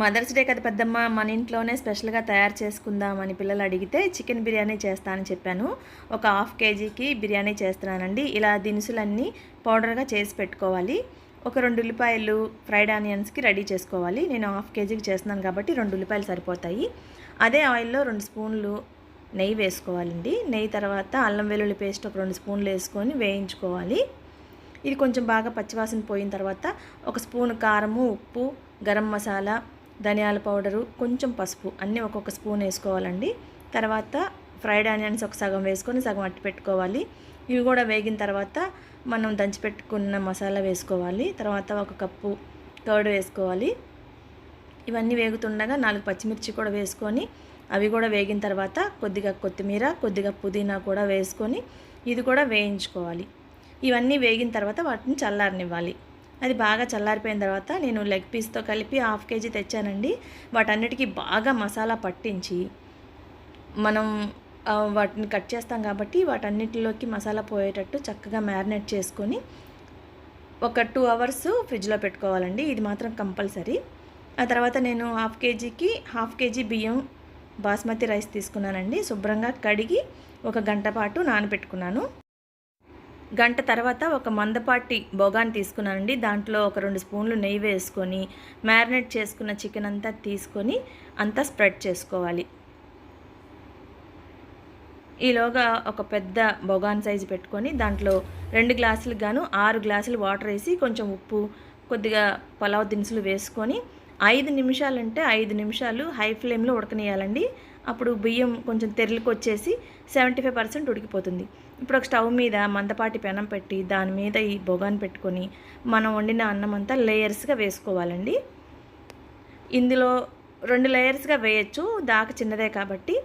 Mothers day కదా పెద్దమ్మ మన ఇంట్లోనే స్పెషల్గా తయారు చేసుకుందామని పిల్లలు అడిగితే చికెన్ బిర్యానీ చేస్తానని చెప్పాను. ఒక హాఫ్ కేజీకి బిర్యానీ చేస్తున్నానండి. ఇలా దినుసులన్నీ పౌడర్గా చేసి పెట్టుకోవాలి. ఒక రెండు ఉల్లిపాయలు ఫ్రైడ్ ఆనియన్స్కి రెడీ చేసుకోవాలి. నేను హాఫ్ కేజీకి చేస్తున్నాను కాబట్టి రెండు ఉల్లిపాయలు సరిపోతాయి. అదే ఆయిల్లో రెండు స్పూన్లు నెయ్యి వేసుకోవాలండి. నెయ్యి తర్వాత అల్లం వెల్లుల్లి పేస్ట్ ఒక రెండు స్పూన్లు వేసుకొని వేయించుకోవాలి. ఇది కొంచెం బాగా పచ్చివాసన పోయిన తర్వాత ఒక స్పూన్ కారము ఉప్పు గరం మసాలా ధనియాల పౌడరు కొంచెం పసుపు అన్నీ ఒక్కొక్క స్పూన్ వేసుకోవాలండి. తర్వాత ఫ్రైడ్ ఆనియన్స్ ఒక సగం వేసుకొని సగం అట్టి పెట్టుకోవాలి. ఇవి కూడా వేగిన తర్వాత మనం దంచి పెట్టుకున్న మసాలా వేసుకోవాలి. తర్వాత ఒక కప్పు కర్డ్ వేసుకోవాలి. ఇవన్నీ వేగుతుండగా నాలుగు పచ్చిమిర్చి కూడా వేసుకొని అవి కూడా వేగిన తర్వాత కొద్దిగా కొత్తిమీర కొద్దిగా పుదీనా కూడా వేసుకొని ఇది కూడా వేయించుకోవాలి. ఇవన్నీ వేగిన తర్వాత వాటిని చల్లారనివ్వాలి. అది బాగా చల్లారిపోయిన తర్వాత నేను లెగ్ పీస్తో కలిపి హాఫ్ కేజీ తెచ్చానండి. వాటన్నిటికీ బాగా మసాలా పట్టించి మనం వాటిని కట్ చేస్తాం కాబట్టి వాటన్నిటిలోకి మసాలా పోయేటట్టు చక్కగా మ్యారినేట్ చేసుకొని ఒక టూ అవర్స్ ఫ్రిడ్జ్లో పెట్టుకోవాలండి. ఇది మాత్రం కంపల్సరీ. ఆ తర్వాత నేను హాఫ్ కేజీకి హాఫ్ కేజీ బియ్యం బాస్మతి రైస్ తీసుకున్నానండి. శుభ్రంగా కడిగి ఒక గంట పాటు నానబెట్టుకున్నాను. గంట తర్వాత ఒక మందపాటి బొగాన్ తీసుకున్నానండి. దాంట్లో ఒక రెండు స్పూన్లు నెయ్యి వేసుకొని మ్యారినేట్ చేసుకున్న చికెన్ అంతా తీసుకొని అంతా స్ప్రెడ్ చేసుకోవాలి. ఈలోగా ఒక పెద్ద బొగాన్ సైజు పెట్టుకొని దాంట్లో రెండు గ్లాసులకు గాను ఆరు గ్లాసులు వాటర్ వేసి కొంచెం ఉప్పు కొద్దిగా పలావ్ దినుసులు వేసుకొని ఐదు నిమిషాలు అంటే ఐదు నిమిషాలు హై ఫ్లేమ్లో ఉడకనియాలండి అప్పుడు బియ్యం కొంచెం తెరలికి వచ్చేసి సెవెంటీ ఫైవ్ పర్సెంట్ ఉడికిపోతుంది. ఇప్పుడు ఒక స్టవ్ మీద మందపాటి పెనం పెట్టి దాని మీద ఈ బొగాన్ పెట్టుకొని మనం వండిన అన్నం అంతా లేయర్స్గా వేసుకోవాలండి. ఇందులో రెండు లేయర్స్గా వేయచ్చు దాక చిన్నదే కాబట్టి.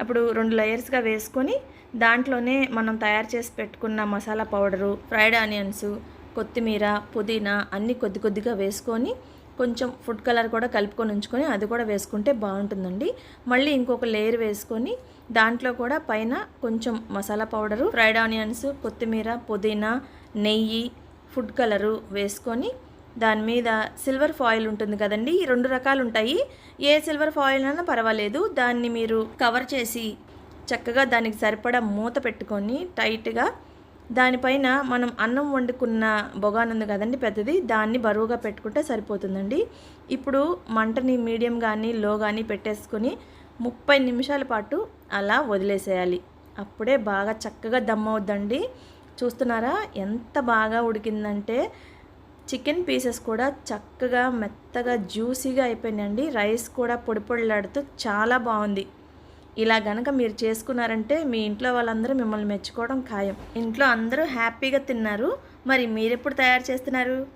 అప్పుడు రెండు లేయర్స్గా వేసుకొని దాంట్లోనే మనం తయారు చేసి పెట్టుకున్న మసాలా పౌడరు ఫ్రైడ్ ఆనియన్స్ కొత్తిమీర పుదీనా అన్నీ కొద్ది కొద్దిగా వేసుకొని కొంచెం ఫుడ్ కలర్ కూడా కలుపుకొని ఉంచుకొని అది కూడా వేసుకుంటే బాగుంటుందండి. మళ్ళీ ఇంకొక లేయర్ వేసుకొని దాంట్లో కూడా పైన కొంచెం మసాలా పౌడరు ఫ్రైడ్ ఆనియన్స్ కొత్తిమీర పుదీనా నెయ్యి ఫుడ్ కలరు వేసుకొని దాని మీద సిల్వర్ ఫాయిల్ ఉంటుంది కదండి ఈ రెండు రకాలు ఉంటాయి. ఏ సిల్వర్ ఫాయిల్ అయినా పర్వాలేదు దాన్ని మీరు కవర్ చేసి చక్కగా దానికి సరిపడా మూత పెట్టుకొని టైట్గా దానిపైన మనం అన్నం వండుకున్న బొగానుంది కదండి పెద్దది దాన్ని బరువుగా పెట్టుకుంటే సరిపోతుందండి. ఇప్పుడు మంటని మీడియం కానీ లో కానీ పెట్టేసుకొని ముప్పై నిమిషాల పాటు అలా వదిలేసేయాలి. అప్పుడే బాగా చక్కగా దమ్ అవుద్దండి. చూస్తున్నారా ఎంత బాగా ఉడికిందంటే చికెన్ పీసెస్ కూడా చక్కగా మెత్తగా జ్యూసీగా అయిపోయినాయండి. రైస్ కూడా పొడి పొడిలాడుతూ చాలా బాగుంది. ఇలా గనక మీరు చేసుకున్నారంటే మీ ఇంట్లో వాళ్ళందరూ మిమ్మల్ని మెచ్చుకోవడం ఖాయం. ఇంట్లో అందరూ హ్యాపీగా తిన్నారు. మరి మీరెప్పుడు తయారు చేస్తున్నారు?